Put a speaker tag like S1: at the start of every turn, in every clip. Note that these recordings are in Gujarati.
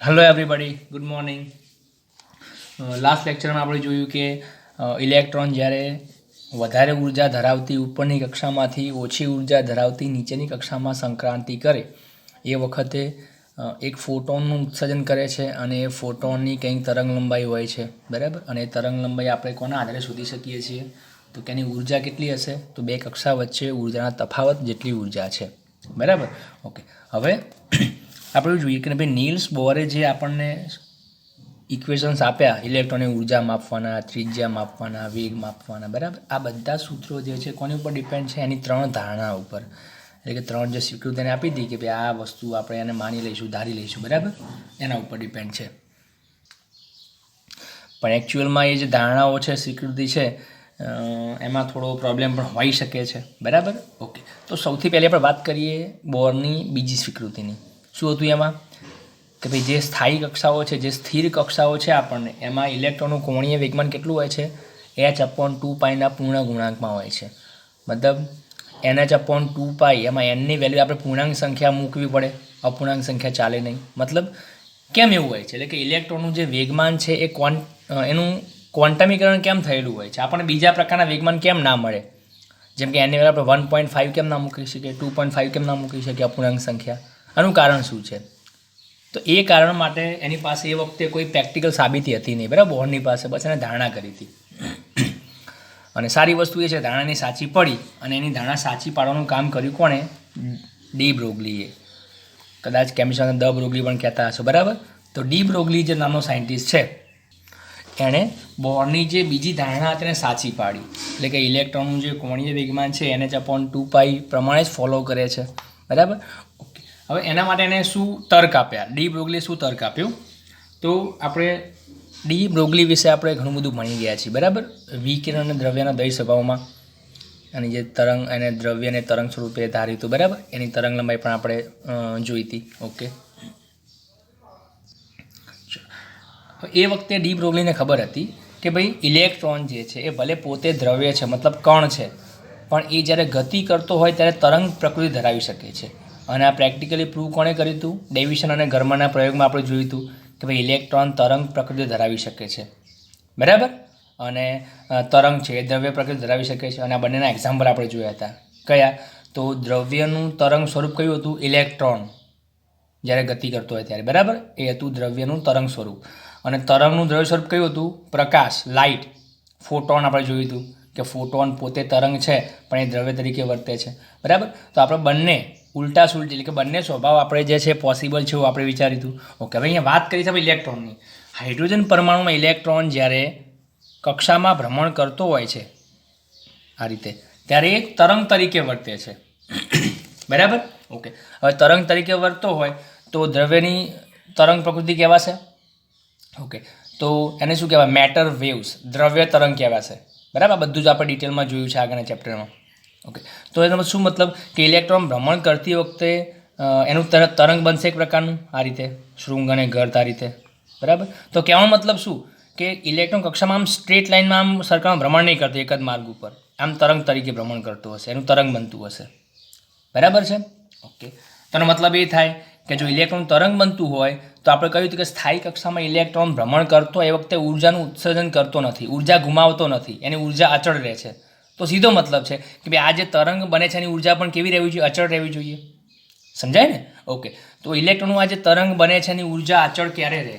S1: Hello everybody good morning last લેક્ચરમાં આપણે જોયું કે ઇલેક્ટ્રોન જ્યારે વધારે ઊર્જા ધરાવતી ઉપરની કક્ષામાંથી ઓછી ઊર્જા ધરાવતી નીચેની કક્ષામાં સંક્રાંતિ કરે, એ વખતે એક ફોટોનનું ઉત્સર્જન કરે છે અને એ ફોટોનની કંઈક તરંગ લંબાઈ હોય છે. બરાબર? અને એ તરંગ લંબાઈ આપણે કોના આધારે શોધી શકીએ છીએ? તો એની ઊર્જા કેટલી હશે? તો બે કક્ષા વચ્ચે ઉર્જાના તફાવત જેટલી ઊર્જા છે. બરાબર? ઓકે. હવે આપણે જોઈએ કે ભાઈ નીલ્સ બોરે જે આપણને ઇક્વેશન્સ આપ્યા ઇલેક્ટ્રોનની ઊર્જા માપવાના, ત્રિજ્યા માપવાના, વેગ માપવાના, બરાબર? આ બધા સૂત્રો જે છે, કોની ઉપર ડિપેન્ડ છે? એની ત્રણ ધારણા ઉપર. એટલે કે ત્રણ જે સ્વીકૃતિ એને આપી હતી કે ભાઈ, આ વસ્તુ આપણે એને માની લઈશું, ધારી લઈશું, બરાબર? એના ઉપર ડિપેન્ડ છે. પણ એકચ્યુઅલમાં એ જે ધારણાઓ છે, સ્વીકૃતિ છે એમાં થોડો પ્રોબ્લેમ પણ હોઈ શકે છે. બરાબર? ઓકે તો સૌથી પહેલી આપણે વાત કરીએ બોરની બીજી સ્વીકૃતિની. શું હતું એમાં? કે ભાઈ જે સ્થાયી કક્ષાઓ છે, જે સ્થિર કક્ષાઓ છે આપણને, એમાં ઇલેક્ટ્રોનનું કોણીય વેગમાન કેટલું હોય છે? એચ અપોન ટુ પાઈના પૂર્ણ ગુણાંકમાં હોય છે. મતલબ N H upon two pi, એમાં એનની વેલ્યુ આપણે પૂર્ણાંક સંખ્યા મૂકવી પડે, અપૂર્ણાંક સંખ્યા ચાલે નહીં. મતલબ, કેમ એવું હોય છે? એટલે કે ઇલેક્ટ્રોનનું જે વેગમાન છે એ ક્વોન એનું ક્વોન્ટમીકરણ કેમ થયેલું હોય છે? આપણને બીજા પ્રકારના વેગમાન કેમ ના મળે? જેમ કે એની વેલ્યુ આપણે વન પોઈન્ટ ફાઇવ કેમ ના મૂકી શકીએ? ટુ પોઈન્ટ ફાઇવ કેમ ના મૂકી શકીએ અપૂર્ણાંક સંખ્યા? આનું કારણ શું છે? તો એ કારણ માટે એની પાસે એ વખતે કોઈ પ્રેક્ટિકલ સાબિતી હતી નહીં, બરાબર? બોર્ડની પાસે બસ એને ધારણા કરી હતી. અને સારી વસ્તુ એ છે, ધારણાની સાચી પડી અને એની ધારણા સાચી પાડવાનું કામ કર્યું કોણે? ડી બ્રોગલીએ. કદાચ કેમિસ્ટ્રીને દ બ્રોગલી પણ કહેતા હશો, બરાબર? તો ડી બ્રોગલી જે નામનો સાયન્ટિસ્ટ છે, એણે બોર્ડની જે બીજી ધારણા હતી એને સાચી પાડી. એટલે કે ઇલેક્ટ્રોનનું જે કોણીય વેગમાન છે, એને જ અપોન ટુ પાઈ પ્રમાણે જ ફોલો કરે છે, બરાબર? હવે એના માટે એને શું તર્ક આપ્યા? ડી બ્રોગલીએ શું તર્ક આપ્યું? તો આપણે ડી બ્રોગલી વિશે આપણે ઘણું બધું ભણી ગયા છીએ, બરાબર? વિકિરણ અને દ્રવ્યના દય સ્વભાવમાં અને જે તરંગ અને દ્રવ્યને તરંગ સ્વરૂપે ધાર્યું હતું બરાબર? એની તરંગ લંબાઈ પણ આપણે જોઈ હતી, ઓકે? એ વખતે ડી બ્રોગલીને ખબર હતી કે ભાઈ, ઇલેક્ટ્રોન જે છે, એ ભલે પોતે દ્રવ્ય છે, મતલબ કણ છે, પણ એ જ્યારે ગતિ કરતો હોય ત્યારે તરંગ પ્રકૃતિ ધરાવી શકે છે. અને આ પ્રેક્ટિકલી પ્રૂવ કોણે કર્યું હતું? ડેવિશન અને ગર્મના પ્રયોગમાં આપણે જોયું હતું કે ભાઈ ઇલેક્ટ્રોન તરંગ પ્રકૃતિ ધરાવી શકે છે. બરાબર? અને તરંગ છે એ દ્રવ્ય પ્રકૃતિ ધરાવી શકે છે. અને આ બંનેના એક્ઝામ્પલ આપણે જોયા હતા. કયા? તો દ્રવ્યનું તરંગ સ્વરૂપ કયું હતું? ઇલેક્ટ્રોન જ્યારે ગતિ કરતો હોય ત્યારે. બરાબર? એ હતું દ્રવ્યનું તરંગ સ્વરૂપ. અને તરંગનું દ્રવ્ય સ્વરૂપ કયું હતું? પ્રકાશ લાઇટ ફોટોન આપણે જોયું હતું કે ફોટોન પોતે તરંગ છે, પણ એ દ્રવ્ય તરીકે વર્તે છે. બરાબર? તો આપણે બંને ઉલટા સુલટ એટલે કે બંને સ્વભાવ આપણે જે છે પોસિબલ છે એવું આપણે વિચાર્યું ઓકે, હવે અહીંયા વાત કરી છે ઇલેક્ટ્રોનની. હાઇડ્રોજન પરમાણુમાં ઇલેક્ટ્રોન જ્યારે કક્ષામાં ભ્રમણ કરતો હોય છે, આ રીતે, ત્યારે એક તરંગ તરીકે વર્તે છે. બરાબર? ઓકે, હવે તરંગ તરીકે વર્તતો હોય તો દ્રવ્યની તરંગ પ્રકૃતિ કહેવાશે. ઓકે, તો એને શું કહેવાય? મેટર વેવ્સ, દ્રવ્ય તરંગ કહેવાશે. બરાબર? બધું જ આપણે ડિટેલમાં જોયું છે આગળના ચેપ્ટરમાં ઓકે તો એનો શું મતલબ કે ઇલેક્ટ્રોન ભ્રમણ કરતી વખતે એનું તરત તરંગ બનશે એક પ્રકારનું? આ રીતે. શૃંગ અને ગર્ત આ રીતે. બરાબર? તો કહેવાનો મતલબ શું? કે ઇલેક્ટ્રોન કક્ષામાં આમ સ્ટ્રેટ લાઇનમાં આમ સરકારમાં ભ્રમણ નહીં કરતું, એક જ માર્ગ ઉપર. આમ તરંગ તરીકે ભ્રમણ કરતું હશે. એનું તરંગ બનતું હશે. બરાબર છે? ઓકે તેનો મતલબ એ થાય કે જો ઇલેક્ટ્રોન તરંગ બનતું હોય, તો આપણે કહ્યું હતું કે સ્થાયી કક્ષામાં ઇલેક્ટ્રોન ભ્રમણ કરતો એ વખતે ઉર્જાનું ઉત્સર્જન કરતો નથી, ઊર્જા ગુમાવતો નથી, એની ઊર્જા અચળ રહે છે. તો સીધો મતલબ છે કે ભાઈ આ જે તરંગ બને છે એની ઊર્જા પણ કેવી રહેવી જોઈએ? અચળ રહેવી જોઈએ. સમજાય ને? ઓકે તો ઇલેક્ટ્રોનનું આ જે તરંગ બને છે એની ઊર્જા અચળ ક્યારે રહે?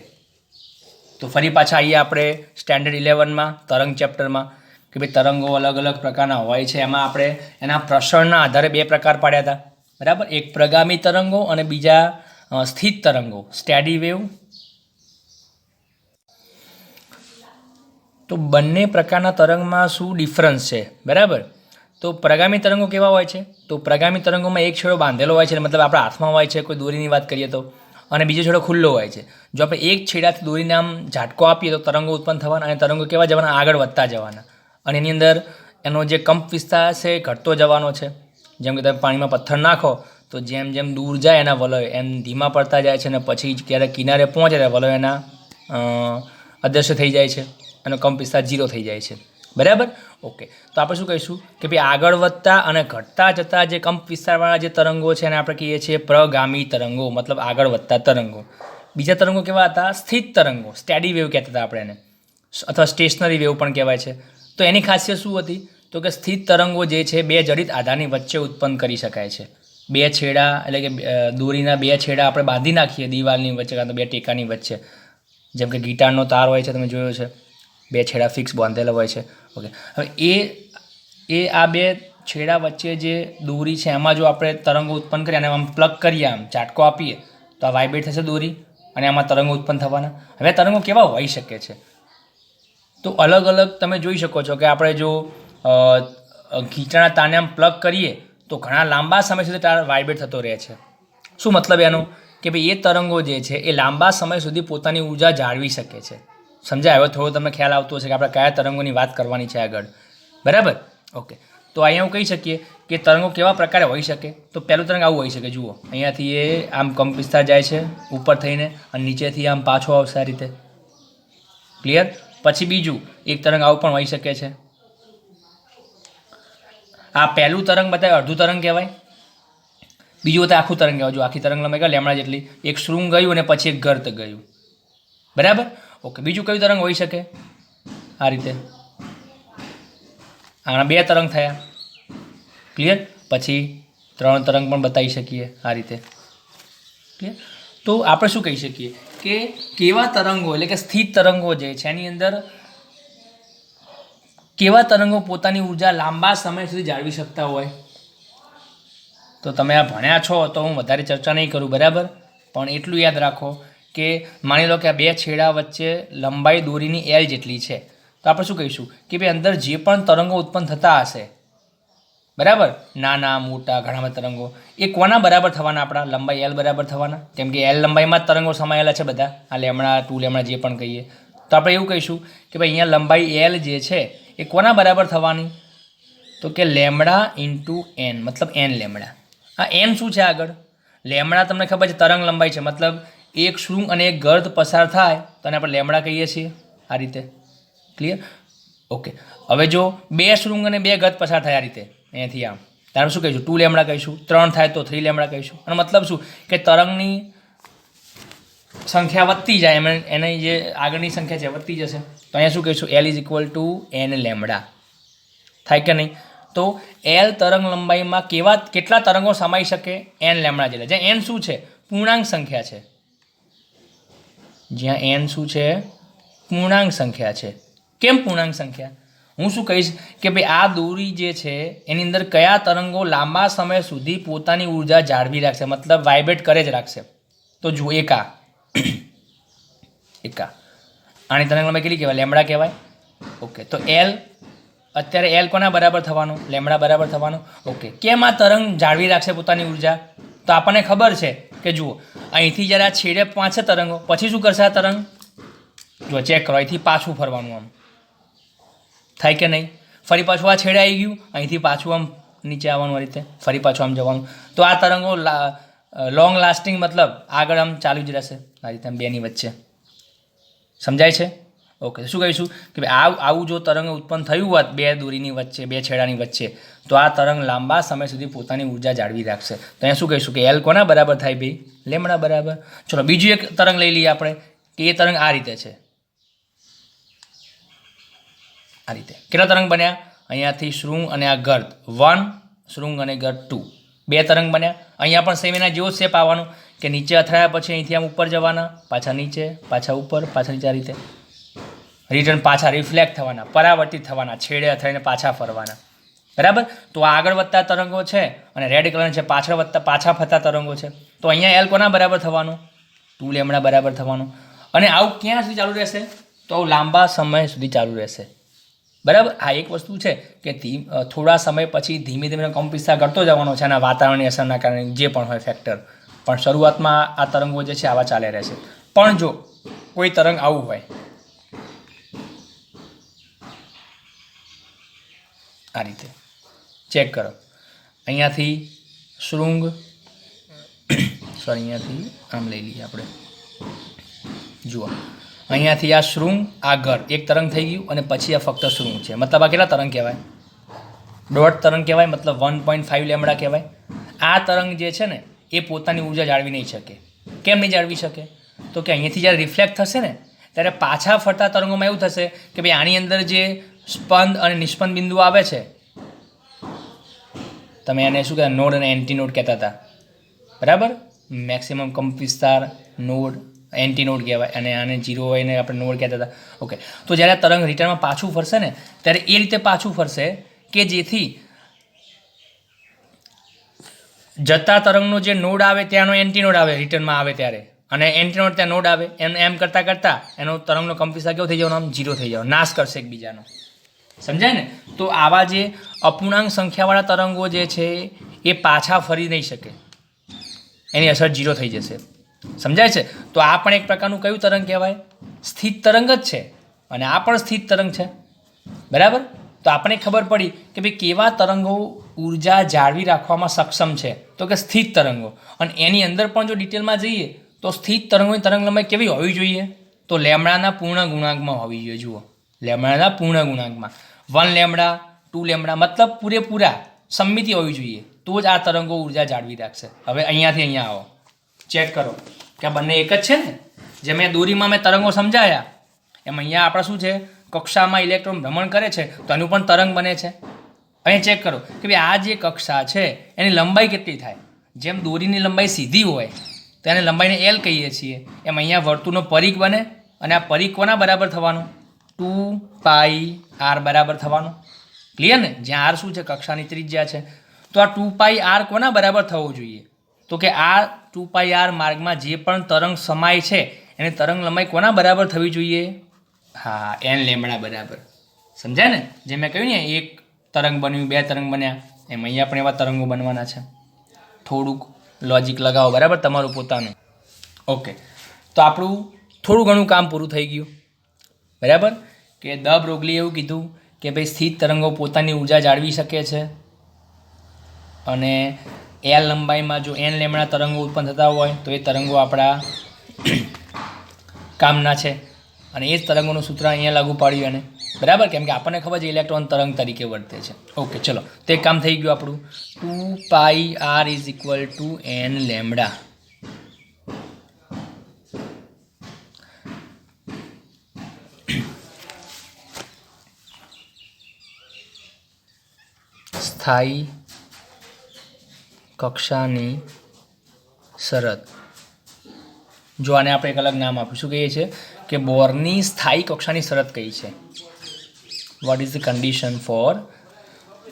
S1: તો ફરી પાછા આવીએ આપણે સ્ટેન્ડર્ડ ઇલેવનમાં તરંગ ચેપ્ટરમાં કે ભાઈ તરંગો અલગ અલગ પ્રકારના હોય છે. એમાં આપણે એના પ્રસરણના આધારે બે પ્રકાર પાડ્યા હતા. બરાબર? એક પ્રગામી તરંગો અને બીજા સ્થિત તરંગો. સ્ટેડી વેવ તો બંને પ્રકારના તરંગમાં શું ડિફરન્સ છે? બરાબર? તો પ્રગામી તરંગો કેવા હોય છે? તો પ્રગામી તરંગોમાં એક છેડો બાંધેલો હોય છે મતલબ આપણા હાથમાં હોય છે, કોઈ દોરીની વાત કરીએ તો. અને બીજો છેડો ખુલ્લો હોય છે. જો આપણે એક છેડાથી દોરીને આમ ઝાટકો આપીએ તો તરંગો ઉત્પન્ન થવાના અને તરંગો કેવા જવાના? આગળ વધતા જવાના. અને એની અંદર એનો જે કંપ વિસ્તાર છે એ ઘટતો જવાનો છે. જેમ કે તમે પાણીમાં પથ્થર નાખો તો જેમ જેમ દૂર જાય એના વલય, એમ ધીમા પડતા જાય છે અને પછી ક્યારેક કિનારે પહોંચે ત્યારે વલય એના અદૃશ્ય થઈ જાય છે. અને કંપ વિસ્તાર ઝીરો થઈ જાય છે. બરાબર? ઓકે. તો આપણે શું કહીશું? કે ભાઈ આગળ વધતા અને ઘટતા જતા જે કંપ વિસ્તારવાળા જે તરંગો છે એને આપણે કહીએ છીએ પ્રગામી તરંગો, મતલબ આગળ વધતા તરંગો. બીજા તરંગો કેવા હતા? સ્થિત તરંગો. સ્ટેડી વેવ કહેતા હતા આપણે એને. અથવા સ્ટેશનરી વેવ પણ કહેવાય છે. તો એની ખાસિયત શું હતી? તો કે સ્થિત તરંગો જે છે બે જડિત આધારની વચ્ચે ઉત્પન્ન કરી શકાય છે. બે છેડા એટલે કે દોરીના બે છેડા આપણે બાંધી નાખીએ દિવાલની વચ્ચે કાં તો બે ટેકાની વચ્ચે. જેમ કે ગિટારનો તાર હોય છે, તમે જોયો છે. બે છેડા ફિક્સ બાંધેલા હોય છે. ઓકે હવે એ એ આ બે છેડા વચ્ચે જે દોરી છે એમાં જો આપણે તરંગો ઉત્પન્ન કરીએ અને આમ પ્લગ કરીએ આમ ચાટકો આપીએ તો આ વાઇબ્રેટ થશે દોરી અને આમાં તરંગો ઉત્પન્ન થવાના. હવે તરંગો કેવા હોઈ શકે છે? તો અલગ અલગ તમે જોઈ શકો છો કે આપણે જો અ, તાને આમ પ્લગ કરીએ તો ઘણા લાંબા સમય સુધી તાર વાઇબ્રેટ થતો રહે છે. શું મતલબ એનો? કે ભાઈ એ તરંગો જે છે એ લાંબા સમય સુધી પોતાની ઊર્જા જાળવી શકે છે. સમજાય? હવે થોડો તમને ખ્યાલ આવતો હશે કે આપણે કયા તરંગોની વાત કરવાની છે આગળ. બરાબર? ઓકે. તો અહીંયા હું કહી શકીએ કે તરંગો કેવા પ્રકારે હોઈ શકે? તો પહેલું તરંગ આવું હોઈ શકે, જુઓ. અહીંયાથી એ આમ કંપ વિસ્તાર જાય છે, ઉપર થઈને, અને નીચેથી આમ પાછો આવશે આ રીતે. ક્લિયર પછી બીજું, એક તરંગ આવું પણ હોઈ શકે છે. આ પહેલું તરંગ બતાવે, અડધું તરંગ કહેવાય. બીજું બતાવે આખું તરંગ કહેવાય. જો આખી તરંગ લંબાઈ કહેવાય લેમડા જેટલી. એક શૃંગ ગયું અને પછી એક ગર્ત ગયું. બરાબર? ઓકે, બીજું કયું તરંગ હોઈ શકે? આ રીતે. આના બે તરંગ થયા. ક્લિયર પછી ત્રણ તરંગ પણ બતાવી શકીએ આ રીતે. ક્લિયર તો આપણે શું કહી શકીએ? કે કેવા તરંગો, એટલે કે સ્થિત તરંગો જે છે, એની અંદર કેવા તરંગો પોતાની ઊર્જા લાંબા સમય સુધી જાળવી શકતા હોય? તો તમે આ ભણ્યા છો, તો હું વધારે ચર્ચા નહીં કરું, બરાબર? પણ એટલું યાદ રાખો કે માની લો કે આ બે છેડા વચ્ચે લંબાઈ દોરીની એલ જેટલી છે. તો આપણે શું કહીશું? કે ભાઈ અંદર જે પણ તરંગો ઉત્પન્ન થતા હશે, બરાબર? નાના, મોટા, ઘણા બધા તરંગો. એ કોના બરાબર થવાના આપણા? લંબાઈ એલ બરાબર થવાના? કેમ કે એલ લંબાઈમાં જ તરંગો સમાયેલા છે બધા. આ લેમડા ટુ લેમડા જે પણ કહીએ. તો આપણે એવું કહીશું કે ભાઈ અહીંયા લંબાઈ એલ જે છે, એ કોના બરાબર થવાની? તો કે લેમડા ઇન્ટુ એન મતલબ એન લેમડા આ એન શું છે આગળ? લેમડા તમને ખબર છે તરંગ લંબાઈ છે. મતલબ એક શૃંગ અને એક ગર્દ પસાર થાય, તો એને આપણે લેમડા કહીએ છીએ. આ રીતે. ક્લિયર ઓકે હવે જો બે શૃંગ અને બે ગત પસાર થાય આ રીતે, અહીંયાથી આમ. ત્યારે શું કહીશું? ટુ લેમડા કહીશું. ત્રણ થાય તો થ્રી લેમડા કહીશું. અને મતલબ શું? કે તરંગની સંખ્યા વધતી જાય. એમ એની જે આગળની સંખ્યા છે વધતી જશે. તો અહીંયા શું કહીશું? L is equal to N lambda. થાય કે નહીં? તો એલ તરંગ લંબાઈમાં કેવા, કેટલા તરંગો સમાઈ શકે? એન લેમડા જેટલા. જ્યાં એન શું છે? પૂર્ણાંક સંખ્યા છે. જ્યાં એન શું છે? પૂર્ણાંક સંખ્યા છે. કેમ પૂર્ણાંક સંખ્યા? હું શું કહીશ કે ભાઈ, આ દોરી જે છે, એની અંદર કયા તરંગો લાંબા સમય સુધી પોતાની ઊર્જા જાળવી રાખશે? મતલબ વાઇબ્રેટ કરે જ રાખશે. તો જુઓ, એકા એકા આની તરંગ લંબાઈ કેટલી કહેવાય? લેમડા કહેવાય? ઓકે, તો એલ અત્યારે એલ કોના બરાબર થવાનું? લેમડા બરાબર થવાનું? ઓકે, કેમ આ તરંગ જાળવી રાખશે પોતાની ઊર્જા? તો આપણને ખબર છે કે જુઓ અહીંથી જ્યારે આ છેડે પાંચે તરંગો, પછી શું કરશે આ તરંગ? જો ચેક કરો, અહીંથી પાછું ફરવાનું આમ. થાય કે નહીં? ફરી પાછું આ છેડે આવી ગયું, અહીંથી પાછું આમ નીચે આવવાનું આ રીતે. ફરી પાછું આમ જવાનું. તો આ તરંગો લોંગ લાસ્ટિંગ મતલબ આગળ આમ ચાલુ જ રહેશે. આ રીતે આમ બેની વચ્ચે. સમજાય છે? ઓકે શું કહીશું? કે ભાઈ આ આવું જો તરંગ ઉત્પન્ન થયું હોત બે દોરીની વચ્ચે, બે છેડાની વચ્ચે તો આ તરંગ લાંબા સમય સુધી પોતાની ઊર્જા જાળવી રાખશે. તો અહીંયા શું કહીશું કે એલ કોના બરાબર થાય ભાઈ લેમડા બરાબર. ચલો, બીજું એક તરંગ લઈ લઈએ આપણે. કે એ તરંગ આ રીતે છે. આ રીતે. કેટલા તરંગ બન્યા? અહીંયાથી શૃંગ અને આ ગર્ત. વન, શૃંગ અને ગર્ત ટુ. બે તરંગ બન્યા. અહીંયા પણ સેમ એના જેવો શેપ આવવાનો કે નીચે અથડાયા પછી અહીંથી આમ ઉપર જવાના, પાછા નીચે, પાછા ઉપર, પાછા નીચે આ રીતે. રિટર્ન પાછા રિફ્લેક્ટ થવાના, પરાવર્તિત થવાના, છેડે અથડાઈને પાછા ફરવાના. બરાબર? તો આ આગળ વધતા તરંગો છે અને રેડ કલર છે, પાછળ વધતા પાછા ફરતા તરંગો છે. તો અહીંયા એલ કોના બરાબર થવાનું? ટુ લેમડા બરાબર થવાનું. અને આવું ક્યાં સુધી ચાલુ રહેશે? તો આવું લાંબા સમય સુધી ચાલુ રહેશે. બરાબર? આ એક વસ્તુ છે કે થોડા સમય પછી ધીમે ધીમે કંપિસ્તા ઘટતો જવાનો છે અને વાતાવરણની અસરના કારણે જે પણ હોય ફેક્ટર પણ શરૂઆતમાં આ તરંગો જે છે આવા ચાલે રહેશે પણ જો કોઈ તરંગ આવું હોય. આ રીતે. ચેક કરો. અહીંયાથી શૃંગ સોરી અહીંયાથી આમ લઈ લઈએ આપણે. જુઓ. અહીંયાથી આ શૃંગ, આ ઘર, એક તરંગ થઈ ગયું અને પછી આ ફક્ત શૃંગ છે. મતલબ આ કેટલા તરંગ કહેવાય? દોઢ તરંગ કહેવાય, મતલબ વન પોઈન્ટ ફાઇવ લેમડા કહેવાય. આ તરંગ જે છે ને, એ પોતાની ઊર્જા જાળવી નહીં શકે. કેમ નહીં જાળવી શકે? તો કે અહીંયાથી જ્યારે રિફ્લેક્ટ થશે ને, ત્યારે પાછા ફરતા તરંગોમાં એવું થશે કે ભાઈ આની અંદર જે સ્પંદ અને નિષ્પંદ બિંદુ આવે છે તમે એને શું કહેતા નોડ અને એન્ટી નોડ કહેતા હતા. બરાબર? મેક્સિમમ કંપ વિસ્તાર નોડ એન્ટી નોડ કહેવાય. અને આને જીરો હોય એને આપણે નોડ કહેતા હતા. ઓકે તો જ્યારે આ તરંગ રિટર્નમાં પાછું ફરશે ને, ત્યારે એ રીતે પાછું ફરશે કે જેથી જતા તરંગનો જે નોડ આવે ત્યાંનો એન્ટી નોડ આવે રિટર્નમાં આવે ત્યારે. અને એન્ટી નોડ ત્યાં નોડ આવે. એમ એમ કરતાં કરતાં એનો તરંગનો કંપ કેવો થઈ જવાનો આમ જીરો થઈ જવાનો નાશ કરશે એકબીજાનો. સમજાય ને? તો આવા જે અપૂર્ણાંક સંખ્યાવાળા તરંગો જે છે, એ પાછા ફરી નહીં શકે. એની અસર જીરો થઈ જશે. સમજાય છે? તો આ પણ એક પ્રકારનું કયું તરંગ કહેવાય? સ્થિત તરંગ જ છે. અને આ પણ સ્થિત તરંગ છે. બરાબર? તો આપણે ખબર પડી કે ભાઈ કેવા તરંગો ઊર્જા જાળવી રાખવામાં સક્ષમ છે? તો કે સ્થિત તરંગો. અને એની અંદર પણ જો ડિટેલમાં જઈએ, તો સ્થિત તરંગોની તરંગ લંબાઈ કેવી હોવી જોઈએ? તો લેમડાના પૂર્ણ ગુણાંકમાં હોવી જોઈએ. જુઓ. લેમડાના પૂર્ણ ગુણાંકમાં. વન લેમડા, ટુ લેમડા, મતલબ પૂરેપૂરા સંમિતિ હોવી જોઈએ. તો જ આ તરંગો ઊર્જા જાળવી રાખશે. હવે અહીંયાથી અહીંયા આવો. ચેક કરો. કે આ બંને એક જ છે ને? જે મેં દોરીમાં મેં તરંગો સમજાયા. એમ અહીંયા આપણે શું છે? કક્ષામાં ઇલેક્ટ્રોન ભ્રમણ કરે છે, તો એનું પણ તરંગ બને છે. અહીં ચેક કરો કે ભાઈ આ જે કક્ષા છે, એની લંબાઈ કેટલી થાય? જેમ દોરીની લંબાઈ સીધી હોય, તો એને લંબાઈને એલ કહીએ છીએ. એમ અહીંયા વર્તુળનો પરિક બને અને આ પરિક કોના બરાબર થવાનું? ટુ પાઈ આર બરાબર થવાનું? ક્લિયર ને? જ્યાં આર શું છે? કક્ષાની ત્રિજ્યા છે. તો આ ટુ પાઈ આર કોના બરાબર થવો જોઈએ? તો કે આ ટુ પાઈ આર માર્ગમાં જે પણ તરંગ સમાય છે, એને તરંગ લંબાઈ કોના બરાબર થવી જોઈએ? હા, એન લેમડા બરાબર. સમજાય ને? જે મેં કહ્યું ને, એક તરંગ બન્યું, બે તરંગ બન્યા. એમ અહીંયા પણ એવા તરંગો બનવાના છે. થોડુંક લોજિક લગાવો, બરાબર? તમારું પોતાનું. ઓકે તો આપણું થોડું ઘણું કામ પૂરું થઈ ગયું. બરાબર? કે દ બ્રોગલીએ એવું કીધું કે ભાઈ સ્થિત તરંગો પોતાની ઊર્જા જાળવી શકે છે? અને એલ લંબાઈમાં જો એન લેમડા તરંગો ઉત્પન્ન થતા હોય, તો એ તરંગો આપણા કામના છે. અને એ જ તરંગોનું સૂત્ર અહીંયા લાગુ પાડ્યું અને બરાબર? કેમ કે આપણને ખબર છે ઇલેક્ટ્રોન તરંગ તરીકે વર્તે છે. ઓકે ચલો. તો એક કામ થઈ ગયું આપણું. Two pi R is equal to N lambda. સ્થાયી કક્ષાની શરત. જો આને આપણે એક અલગ નામ આપીશું, કહીએ છીએ કે બોરની સ્થાયી કક્ષાની શરત કઈ છે? What is the condition for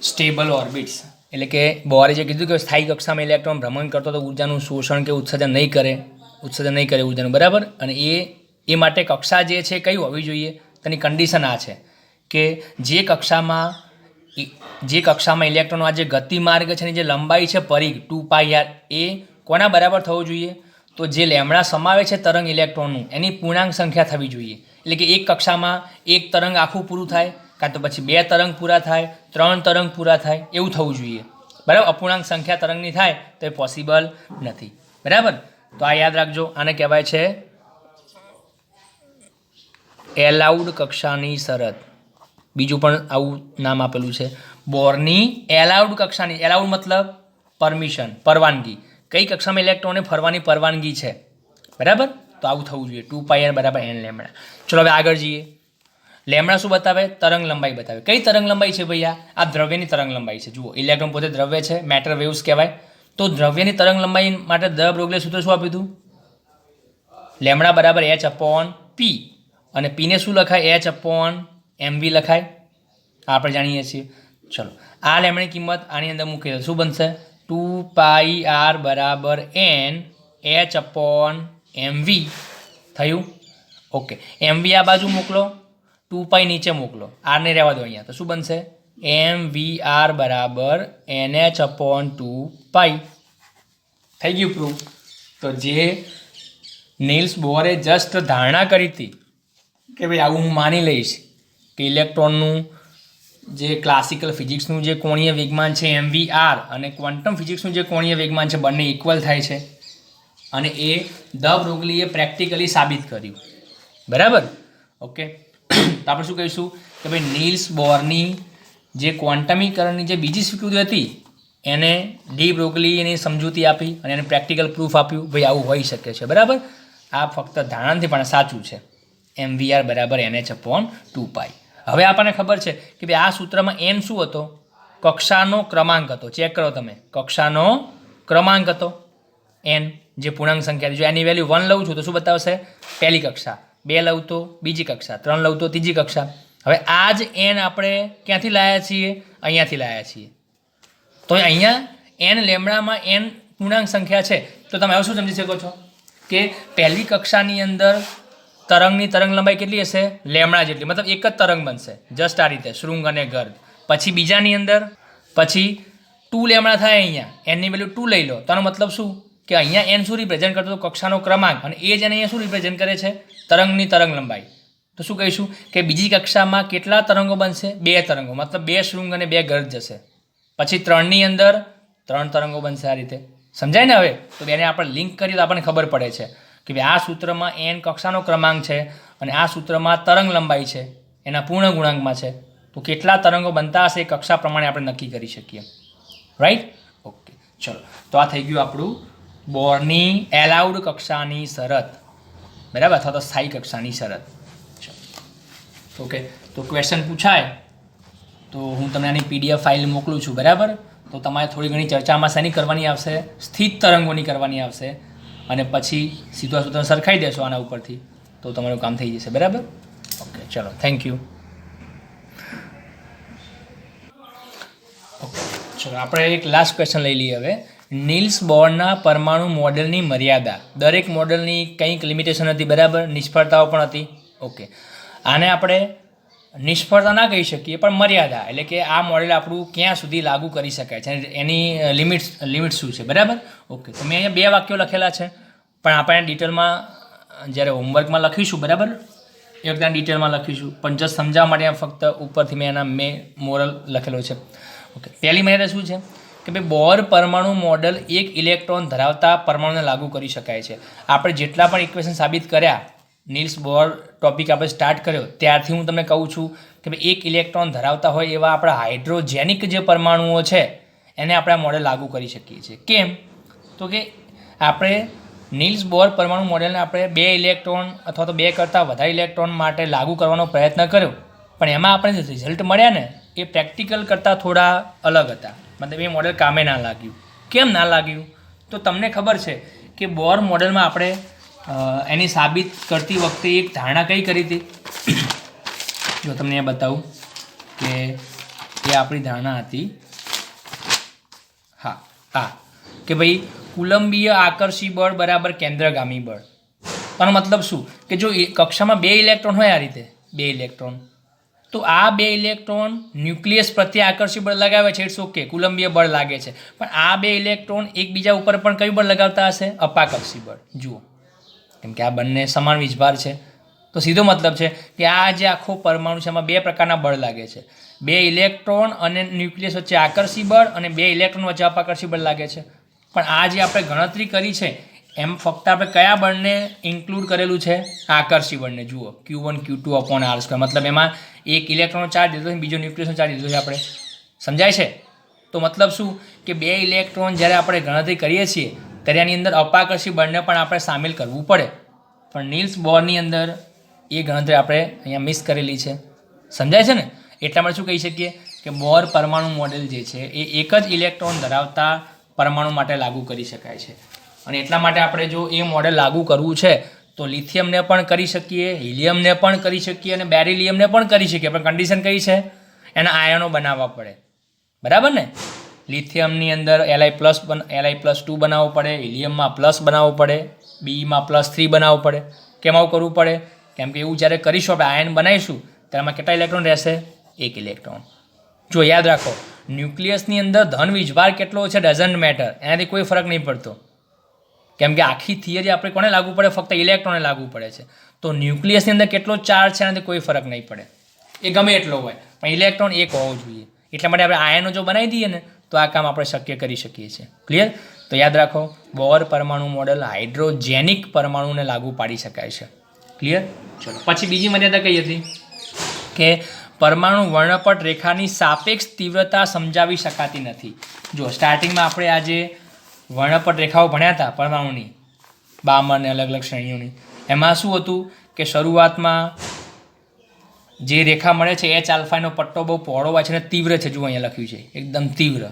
S1: stable orbits એટલે કે બોરે જે કીધું કે સ્થાયી કક્ષામાં ઇલેક્ટ્રોન ભ્રમણ કરતો તો ઉર્જાનું શોષણ કે ઉત્સર્જન નહીં કરે, ઉત્સર્જન નહીં કરે ઉર્જાનું, બરાબર? અને એ એ માટે કક્ષા જે છે કઈ હોવી જોઈએ? તેની કન્ડિશન આ છે કે જે કક્ષામાં જે કક્ષામાં ઇલેક્ટ્રોનનો આ જે ગતિમાર્ગ છે એની જે લંબાઈ છે પરિઘ ટુ પાઈ આર એ કોના બરાબર થવો જોઈએ? તો જે લેમડા સમાવે છે તરંગ ઇલેક્ટ્રોનનું, એની પૂર્ણાંક સંખ્યા થવી જોઈએ. એટલે કે એક કક્ષામાં એક તરંગ આખું પૂરું થાય, કાં તો પછી બે તરંગ પૂરા થાય, ત્રણ તરંગ પૂરા થાય, એવું થવું જોઈએ. બરાબર? અપૂર્ણાંક સંખ્યા તરંગની થાય, તો એ પોસિબલ નથી. બરાબર? તો આ યાદ રાખજો, આને કહેવાય છે એલાઉડ કક્ષાની શરત. બીજું પણ આવું નામ આપેલું છે. બોરની એલાઉડ કક્ષાની એલાઉડ મતલબ પરમિશન પરવાનગી. કઈ કક્ષામાં ઇલેક્ટ્રોને ફરવાની પરવાનગી છે? બરાબર? તો આવું થવું જોઈએ. ટુ પાઈ એન બરાબર એન લેમડા ચલો હવે આગળ જઈએ. લેમડા શું બતાવે? તરંગ લંબાઈ બતાવે. કઈ તરંગ લંબાઈ છે ભૈયા? આ દ્રવ્યની તરંગ લંબાઈ છે. જુઓ ઇલેક્ટ્રોન પોતે દ્રવ્ય છે મેટર વેવ્સ કહેવાય. તો દ્રવ્યની તરંગ લંબાઈ માટે દ બ્રોગલે સૂત્ર શું આપ્યું હતું? લેમડા બરાબર એચ અપોન પી અને પીને શું લખાય? એચ અપોન એમવી લખાય. આપણે જાણીએ છીએ. ચલો. આ લેમણી કિંમત આની અંદર મૂકી શું બનશે? ટુ પાઈ આર બરાબર એન એચ અપોન એમવી થયું? ઓકે. એમવી આ બાજુ મોકલો. ટુ પાઈ નીચે મોકલો. આરને રહેવા દો અહીંયા. તો શું બનશે? એમ વી આર બરાબર N H upon two pi. થઈ ગયું પ્રૂફ તો જે નીલ્સ બોરે જસ્ટ ધારણા કરી હતી કે ભાઈ આવું હું માની લઈશ કે ઇલેક્ટ્રોનનું જે ક્લાસિકલ ફિઝિક્સનું જે કોણીય વેગમાન છે એમ વી આર અને ક્વોન્ટમ ફિઝિક્સનું જે કોણીય વેગમાન છે, બંને ઇક્વલ થાય છે. અને એ ધ બ્રોગલીએ પ્રેક્ટિકલી સાબિત કર્યું. બરાબર? ઓકે? તો આપણે શું કહીશું? કે ભાઈ નીલ્સ બોરની જે ક્વોન્ટમીકરણની જે બીજી સ્વીકૃતિ હતી, એને ડી બ્રોગલી એની સમજૂતી આપી અને એને પ્રેક્ટિકલ પ્રૂફ આપ્યું. ભાઈ, આવું હોઈ શકે છે. બરાબર? આ ફક્ત ધારણાથી પણ સાચું છે. એમ વી આર બરાબર N H upon two pi હવે આપણને ખબર છે કે ભાઈ આ સૂત્રમાં એન શું હતો? કક્ષાનો ક્રમાંક હતો. ચેક કરો તમે. કક્ષાનો ક્રમાંક હતો. એન જે પૂર્ણાંક સંખ્યા. જો એની વેલ્યુ વન લઉં છું તો શું બતાવશે? પહેલી કક્ષા. બે લઉં તો બીજી કક્ષા. ત્રણ લઉં તો ત્રીજી કક્ષા. હવે આ જ એન આપણે ક્યાંથી લાવ્યા છીએ? અહીંયાથી લાવ્યા છીએ. તો અહીંયા એન લેમડામાં એન પૂર્ણાંક સંખ્યા છે. તો તમે હવે શું સમજી શકો છો? કે પહેલી કક્ષાની અંદર તરંગની તરંગ લંબાઈ કેટલી હશે? લેમડા જેટલી. મતલબ એક જ તરંગ બનશે. જસ્ટ આ રીતે. શૃંગ અને ગર્દ. પછી બીજાની અંદર, પછી ટુ લેમડા થાય અહીંયા. એનની વેલ્યુ ટુ લઈ લો. તેનો મતલબ શું? કે અહીંયા એન શું રિપ્રેઝેન્ટ કરતો કક્ષાનો ક્રમાંક. અને એ જ અહીંયા શું રિપ્રેઝેન્ટ કરે છે? તરંગની તરંગ લંબાઈ તો શું કહીશું? કે બીજી કક્ષામાં કેટલા તરંગો બનશે? બે તરંગો. મતલબ બે શૃંગ અને બે ગર્દ જશે. પછી ત્રણની અંદર ત્રણ તરંગો બનશે આ રીતે. સમજાય ને હવે? તો બેને આપણે લિંક કરીએ તો આપણને ખબર પડે છે. કે ભાઈ આ સૂત્રમાં એન કક્ષાનો ક્રમાંક છે અને આ સૂત્રમાં તરંગ લંબાઈ છે, એના પૂર્ણ ગુણાંકમાં છે. તો કેટલા તરંગો બનતા હશે એ કક્ષા પ્રમાણે આપણે નક્કી કરી શકીએ. રાઈટ ઓકે ચલો. તો આ થઈ ગયું આપણું બોરની એલાઉડ કક્ષાની શરત. બરાબર? અથવા તો સ્થાયી કક્ષાની શરત. ઓકે તો ક્વેશ્ચન પૂછાય. તો હું તમને આની પીડીએફ ફાઇલ મોકલું છું. બરાબર? તો તમારે થોડી ઘણી ચર્ચામાં શેની કરવાની આવશે? સ્થિત તરંગોની કરવાની આવશે. અને પછી સીધો સૂત્ર સરખાઈ દેશો આના ઉપરથી, તો તમારું કામ થઈ જશે, બરાબર? ઓકે ચલો થેન્ક યુ ચલો, આપણે એક લાસ્ટ ક્વેશ્ચન લઈ લઈએ હવે. નીલ્સ બોર્ડના પરમાણુ મોડેલની મર્યાદા. દરેક મોડેલની કંઈક લિમિટેશન હતી, બરાબર? નિષ્ફળતાઓ પણ હતી. ઓકે આને આપણે નિષ્ફળતા ના કહી શકીએ, પણ મર્યાદા, એટલે કે આ મોડેલ આપણું ક્યાં સુધી લાગુ કરી શકાય છે એની લિમિટ્સ લિમિટ શું છે, બરાબર? ઓકે તો મેં અહીંયા બે વાક્યો લખેલા છે, પણ આપણે ડિટેલમાં જ્યારે હોમવર્કમાં લખીશું, બરાબર? એ ડિટેલમાં લખીશું, પણ જસ્ટ સમજાવવા માટે ફક્ત ઉપરથી મેં એના મેં મોરલ લખેલો છે. ઓકે પહેલી મર્યાદા શું છે? કે ભાઈ, બોર પરમાણુ મોડલ એક ઇલેક્ટ્રોન ધરાવતા પરમાણુને લાગુ કરી શકાય છે. આપણે જેટલા પણ ઇક્વેશન સાબિત કર્યા નીલ્સ બોર ટોપિક આપણે સ્ટાર્ટ કર્યો, ત્યારથી હું તમને કહું છું કે ભાઈ એક ઇલેક્ટ્રોન ધરાવતા હોય એવા આપણા હાઇડ્રોજેનિક જે પરમાણુઓ છે, એને આપણે આ મોડેલ લાગુ કરી શકીએ છીએ. કેમ? તો કે આપણે નીલ્સ બોર પરમાણુ મોડેલને આપણે બે ઇલેક્ટ્રોન અથવા તો બે કરતાં વધારે ઇલેક્ટ્રોન માટે લાગુ કરવાનો પ્રયત્ન કર્યો. પણ એમાં આપણે જે રિઝલ્ટ મળ્યા ને, એ પ્રેક્ટિકલ કરતાં થોડા અલગ હતા. મતલબ એ મોડેલ કામે ના લાગ્યું. કેમ ના લાગ્યું? તો તમને ખબર છે કે બોર મોડેલમાં આપણે એની સાબિત કરતી વખતે એક ધારણા કઈ કરી હતી? જો તમને એ બતાવું કે એ આપણી ધારણા હતી. હા હા. કે ભાઈ કુલંબીય આકર્ષી બળ બરાબર કેન્દ્રગામી બળ. પણ મતલબ શું? કે જો કક્ષામાં બે ઇલેક્ટ્રોન હોય આ રીતે, બે ઇલેક્ટ્રોન. તો આ બે ઇલેક્ટ્રોન ન્યુક્લિયસ પ્રત્યે આકર્ષી બળ લગાવે છે, ઇટ્સ ઓકે, કુલંબીય બળ લાગે છે. પણ આ બે ઇલેક્ટ્રોન એકબીજા ઉપર પણ કયું બળ લગાવતા હશે? અપાકર્ષી બળ. જુઓ. કેમ કે આ બંને સમાન વીજભાર છે. તો સીધો મતલબ છે કે આ જે આખો પરમાણુ છે એમાં બે પ્રકારના બળ લાગે છે. બે ઇલેક્ટ્રોન અને ન્યુક્લિયસ વચ્ચે આકર્ષી બળ અને બે ઇલેક્ટ્રોન વચ્ચે અપાકર્ષી બળ લાગે છે. પણ આ જે આપણે ગણતરી કરી છે, એમ ફક્ત આપણે કયા બળને ઇન્ક્લુડ કરેલું છે? આકર્ષી બળને. જુઓ Q one Q two upon R square મતલબ એમાં એક ઇલેક્ટ્રોનનો ચાર્જ દીધો છે બીજો ન્યુક્લિયસનો ચાર્જ દીધો છે આપણે. સમજાય છે? તો મતલબ શું? કે બે ઇલેક્ટ્રોન જ્યારે આપણે ગણતરી કરીએ છીએ ત્યારે એની અંદર અપાકર્ષી બળને પણ આપણે સામેલ કરવું પડે. પણ નીલ્સ બોરની અંદર એ ગણતરી આપણે અહીંયા મિસ કરેલી છે. સમજાય છે ને? એટલા માટે શું કહી શકીએ કે બોર પરમાણુ મોડેલ જે છે, એ એક જ ઇલેક્ટ્રોન ધરાવતા પરમાણુ માટે લાગુ કરી શકાય છે. અને એટલા માટે આપણે જો એ મોડેલ લાગુ કરવું છે, તો લિથિયમને પણ કરી શકીએ, હિલિયમને પણ કરી શકીએ અને બેરિલિયમને પણ કરી શકીએ. પણ કન્ડિશન કઈ છે? એના આયનો બનાવવા પડે. બરાબર ને? લિથિયમની અંદર LI plus one LI plus two બનાવવું પડે, હિલિયમમાં પ્લસ બનાવવું પડે બીમાં પ્લસ થ્રી બનાવવું પડે. કેમ આવું કરવું પડે? કેમ કે એવું જ્યારે કરીશું આપણે આયન બનાવીશું, ત્યારે કેટલા ઇલેક્ટ્રોન રહેશે? એક ઇલેક્ટ્રોન જો યાદ રાખો ન્યુક્લિયસની અંદર ધન વીજભાર કેટલો છે? ડઝન્ટ મેટર એનાથી કોઈ ફરક નહીં પડતો. કેમ કે આખી થિયરી આપણે કોને લાગુ પડે? ફક્ત ઇલેક્ટ્રોને લાગુ પડે છે. તો ન્યુક્લિયસની અંદર કેટલો ચાર્જ છે? એનાથી કોઈ ફરક નહીં પડે. એ ગમે એટલો હોય, પણ ઇલેક્ટ્રોન એક હોવો જોઈએ. એટલા માટે આપણે આયનો જો બનાવી દઈએ ને તો આ કામ આપણે શક્ય કરી શકીએ છીએ. ક્લિયર તો યાદ રાખો, બોર પરમાણુ મોડેલ હાઇડ્રોજેનિક પરમાણુને લાગુ પાડી શકાય છે. ક્લિયર ચલો, પછી બીજી મર્યાદા કઈ હતી? કે પરમાણુ વર્ણપટ રેખાની સાપેક્ષ તીવ્રતા સમજાવી શકાતી નથી. જો સ્ટાર્ટિંગમાં આપણે આજે વર્ણપટ રેખાઓ ભણ્યા હતા પરમાણુની બામર ને અલગ અલગ શ્રેણીઓની. એમાં શું હતું કે શરૂઆતમાં જે રેખા મળે છે એચ આલ્ફાનો પટ્ટો બહુ પહોળો હોય છે અને તીવ્ર છે. જુઓ અહીંયા લખ્યું છે, એકદમ તીવ્ર.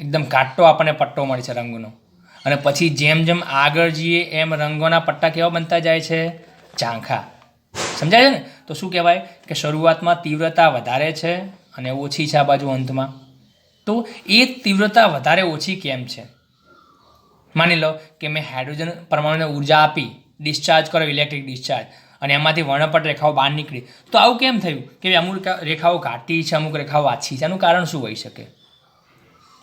S1: એકદમ કાટો આપણને પટ્ટો મળે છે રંગનો. અને પછી જેમ જેમ આગળ જઈએ એમ રંગોના પટ્ટા કેવા બનતા જાય છે? ઝાંખા સમજાય છે ને? તો શું કહેવાય? કે શરૂઆતમાં તીવ્રતા વધારે છે અને ઓછી છે આ બાજુ અંતમાં. તો એ તીવ્રતા વધારે ઓછી કેમ છે? માની લો કે મેં હાઇડ્રોજન પરમાણુને ઊર્જા આપી, ડિસ્ચાર્જ કરો ઇલેક્ટ્રિક ડિસ્ચાર્જ, અને એમાંથી વર્ણપટ રેખાઓ બહાર નીકળી. તો આવું કેમ થયું? કે અમુક રેખાઓ ઘાટી છે, અમુક રેખાઓ આછી છે. આનું કારણ શું હોઈ શકે?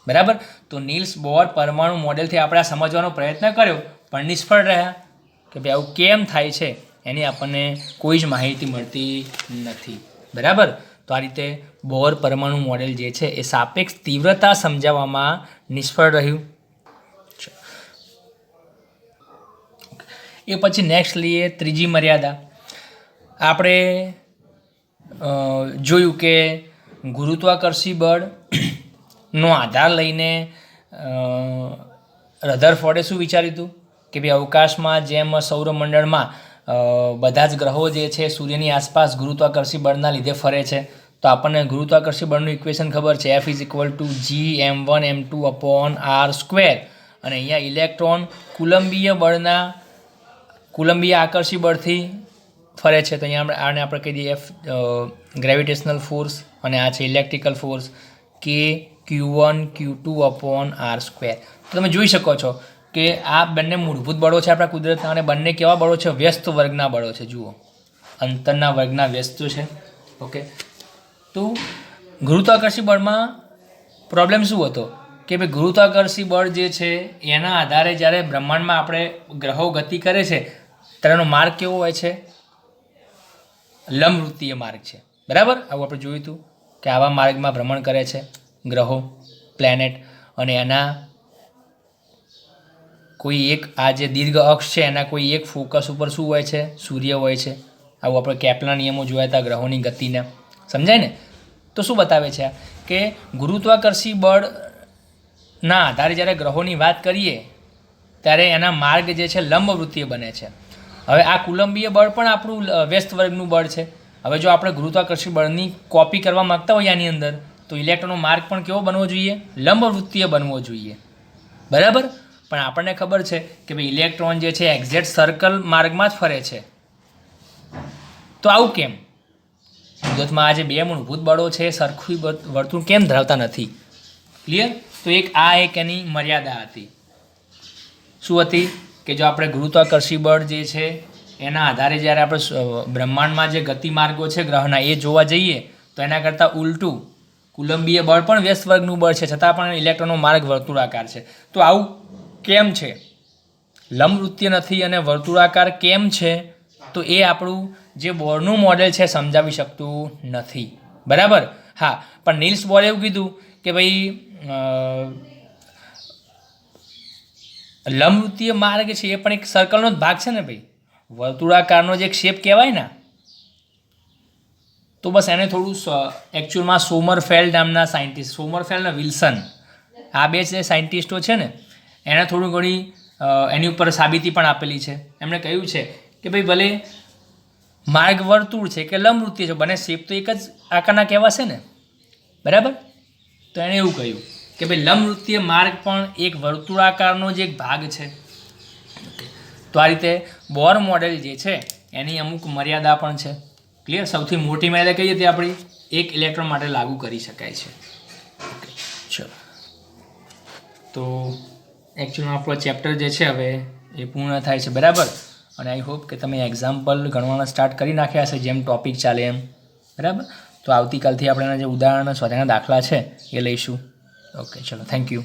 S1: બરાબર? તો નીલ્સ બોર પરમાણુ મોડેલથી આપણે સમજવાનો પ્રયત્ન કર્યો, પણ નિષ્ફળ રહ્યા. કે ભાઈ, આવું કેમ થાય છે? એની આપણને કોઈ જ માહિતી મળતી નથી. બરાબર? તો આ રીતે બોર પરમાણુ મોડેલ જે છે, એ સાપેક્ષ તીવ્રતા સમજાવવામાં નિષ્ફળ રહ્યું. એ પછી નેક્સ્ટ લઈએ ત્રીજી મર્યાદા. આપણે જોયું કે ગુરુત્વાકર્ષી બળ નો આધાર લઈને રધર રધરફોર્ડે શું વિચાર્યું હતું? કે ભાઈ અવકાશમાં જેમ સૌરમંડળમાં બધા જ ગ્રહો જે છે સૂર્યની આસપાસ ગુરુત્વાકર્ષી બળના લીધે ફરે છે. તો આપણને ગુરુત્વાકર્ષી બળનું ઇક્વેશન ખબર છે. F is equal to G M one M two upon R square અને અહીંયા ઇલેક્ટ્રોન કુલંબીય બળના, કુલંબીય આકર્ષી બળથી ફરે છે. તો અહીંયા આપણે, આને આપણે કહી દઈએ એફ ગ્રેવિટેશનલ ફોર્સ અને આ છે ઇલેક્ટ્રિકલ ફોર્સ કે Q one Q two upon R square તો તમે જોઈ શકો છો કે આ બંને મૂળભૂત બળો છે આપણા કુદરતના અને બંને કેવા બળો છે? વ્યસ્ત વર્ગના બળો છે. જુઓ. અંતરના વર્ગના વ્યસ્ત છે. ઓકે. તો ગુરુત્વાકર્ષી બળમાં પ્રોબ્લેમ શું હતો? કે ભાઈ ગુરુત્વાકર્ષી બળ જે છે, એના આધારે જ્યારે બ્રહ્માંડમાં આપણે ગ્રહો ગતિ કરે છે ત્યારે એનો માર્ગ કેવો હોય છે? લંબવૃત્તીય માર્ગ છે. બરાબર? આવું આપણે જોયું હતું કે આવા માર્ગમાં ભ્રમણ કરે છે. ગ્રહો પ્લેનેટ અને એના કોઈ એક, આ જે દીર્ઘ અક્ષ છે, એના કોઈ એક ફોકસ ઉપર શું હોય છે? સૂર્ય હોય છે. આવું આપણે કેપના નિયમો જોયા હતા ગ્રહોની ગતિને. સમજાય ને? તો શું બતાવે છે કે ગુરુત્વાકર્ષી બળના આધારે જ્યારે ગ્રહોની વાત કરીએ, ત્યારે એના માર્ગ જે છે, લંબવૃત્તીય બને છે. હવે આ કુલંબીય બળ પણ આપણું વ્યસ્ત વર્ગનું બળ છે. હવે જો આપણે ગુરુત્વાકર્ષી બળની કોપી કરવા માંગતા હોઈએ આની અંદર તો ઇલેક્ટ્રોનનો માર્ગ પણ કેવો બનવો જોઈએ? લંબવૃત્તીય બનવો જોઈએ. બરાબર? પણ આપણને ખબર છે કે ભાઈ ઇલેક્ટ્રોન જે છે એક્ઝેક્ટ સર્કલ માર્ગમાં જ ફરે છે. તો આવું કેમ? વિદ્યુતમાં આ જે બે મૂળભૂત બળો છે, સરખું વર્તુળ કેમ ધરાવતા નથી? ક્લિયર તો એક આ એક એની મર્યાદા હતી. શું હતી? કે જો આપણે ગુરુત્વાકર્ષી બળ જે છે, એના આધારે જ્યારે આપણે બ્રહ્માંડમાં જે ગતિમાર્ગો છે ગ્રહના, એ જોવા જઈએ, તો એના કરતાં ઉલટું કુલંબીય બળ પણ વ્યસ્ત વર્ગનું બળ છે, છતાં પણ ઇલેક્ટ્રોનનો માર્ગ વર્તુળાકાર છે. તો આવું કેમ છે? લંબવૃત્તીય નથી અને વર્તુળાકાર કેમ છે? તો એ આપણું જે બોરનું મોડેલ છે, સમજાવી શકતું નથી. બરાબર? હા, પણ નીલ્સ બોરે એવું કીધું કે ભાઈ લંબવૃત્તીય માર્ગ છે, એ પણ એક સર્કલનો જ ભાગ છે ને ભાઈ? વર્તુળાકારનો જે એક શેપ કહેવાય ને? તો બસ એને થોડું એકચ્યુઅલમાં સોમરફેલ નામના સાયન્ટિસ્ટ સોમરફેલ અને વિલ્સન. આ બે જે સાયન્ટિસ્ટો છે ને, એણે થોડું ઘણી એની ઉપર સાબિતી પણ આપેલી છે. એમણે કહ્યું છે કે ભાઈ ભલે માર્ગ વર્તુળ છે કે લંબવૃત્તિ છે, બંને શેપ તો એક જ આકારના કહેવાશે ને? બરાબર? તો એણે એવું કહ્યું કે ભાઈ લંબવૃત્તીય માર્ગ પણ એક વર્તુળાકારનો જ એક ભાગ છે. તો આ રીતે બોર મોડેલ જે છે, એની અમુક મર્યાદા પણ છે. ક્લિયર સૌથી મોટી મર્યાદા કહીએ તે આપણી? એક ઇલેક્ટ્રોન માટે લાગુ કરી શકાય છે. ઓકે ચલો. તો એકચ્યુઅલમાં આપણો ચેપ્ટર જે છે હવે એ પૂર્ણ થાય છે, બરાબર? અને આઈ હોપ કે તમે એક્ઝામ્પલ ગણવાના સ્ટાર્ટ કરી નાખ્યા હશે, જેમ ટોપિક ચાલે એમ. બરાબર? તો આવતીકાલથી આપણે જે ઉદાહરણ સ્વાધ્યાયના દાખલા છે, એ લઈશું. ઓકે ચલો. Thank you